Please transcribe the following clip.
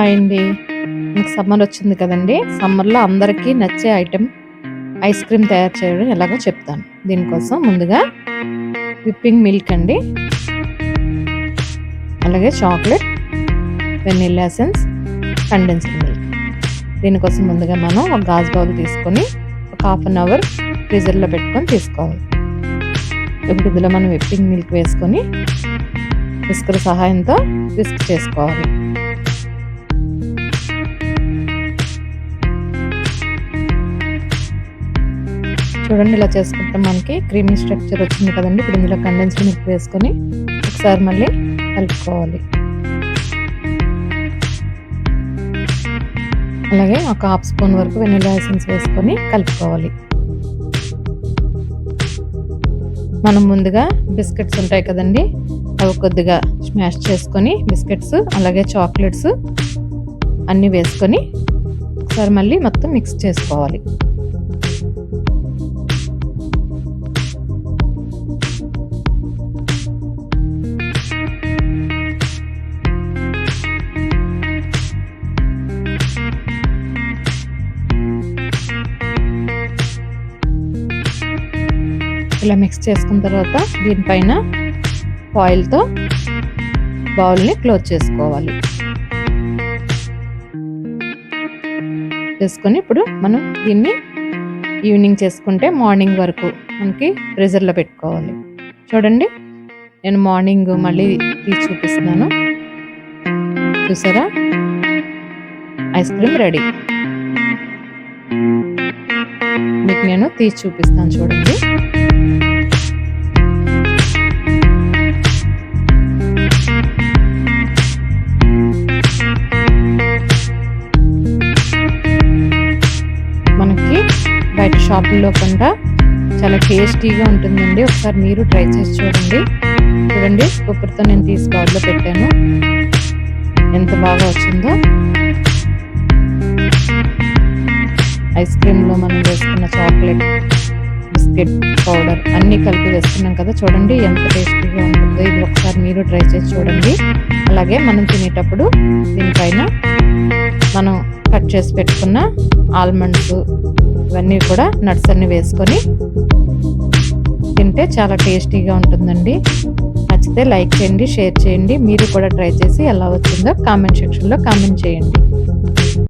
Hi అండి. Summer వచ్చింది కదండి సమ్మర్‌లో అందరికీ నచ్చే ఐటెం ఐస్ క్రీమ్ తయారు చేయడం ఎలాగో చెప్తాను. దీనికోసం ముందుగా విప్పింగ్ మిల్క్ అండి. అలాగే chocolate, vanilla essence, condensed milk. దీనికోసం ముందుగా మనం ఒక గాజు బౌల్ తీసుకొని ఒక హాఫ్ అన్ అవర్ ఫ్రీజర్‌లో పెట్టుకొని తీసుకోవాలి. ఇప్పుడు ఇందులో మనం విప్పింగ్ మిల్క్ వేసుకొని విస్కర్ సహాయంతో విస్క్ చేసుకోవాలి. చూడండి ఇలా చేసుకుంటే మనకి క్రీమీ స్ట్రక్చర్ వచ్చింది కదండి. ఇప్పుడు ఇందులో కండెన్స్డ్ మిల్క్ వేసుకొని ఒకసారి మళ్ళీ కలుపుకోవాలి. అలాగే ఒక హాఫ్ స్పూన్ వరకు వెనిలా ఎసెన్స్ వేసుకొని కలుపుకోవాలి. మనం ముందుగా బిస్కెట్స్ ఉంటాయి కదండి అవి కొద్దిగా స్మాష్ చేసుకొని బిస్కెట్స్ అలాగే చాక్లెట్స్ అన్నీ వేసుకొని ఒకసారి మళ్ళీ మొత్తం మిక్స్ చేసుకోవాలి. ఇలా మిక్స్ చేసుకున్న తర్వాత దీనిపైన ఆయిల్తో బౌల్ని క్లోజ్ చేసుకోవాలి. చేసుకొని ఇప్పుడు మనం దీన్ని ఈవినింగ్ చేసుకుంటే మార్నింగ్ వరకు మనకి ఫ్రీజర్లో పెట్టుకోవాలి. చూడండి నేను మార్నింగ్ మళ్ళీ తీసి చూపిస్తున్నాను. చూసారా? ఐస్ క్రీమ్ రెడీ మీకు నేను తీసి చూపిస్తాను చూడండి. బయట షాపుల్లో కంట. చాలా టేస్టీగా ఉంటుందండి. ఒకసారి మీరు ట్రై చేసి చూడండి. చూడండి కుక్కర్తో నేను తీసి బౌల్లో పెట్టాను. ఎంత బాగా వచ్చిందో. ఐస్ క్రీమ్లో మనం వేసుకున్న చాక్లెట్ బిస్కెట్ పౌడర్ అన్నీ కలిపి వేస్తున్నాం కదా. చూడండి ఎంత టేస్టీగా ఉంటుందో. ఇది ఒకసారి మీరు ట్రై చేసి చూడండి. అలాగే మనం తినేటప్పుడు దీనిపైన మనం కట్ చేసి పెట్టుకున్న ఆల్మండ్స్ ఇవన్నీ కూడా నట్స్ అన్ని వేసుకొని తింటే చాలా టేస్టీగా ఉంటుందండి. నచ్చితే లైక్ చేయండి షేర్ చేయండి. మీరు కూడా ట్రై చేసి ఎలా వచ్చిందో కామెంట్ సెక్షన్లో కామెంట్ చేయండి.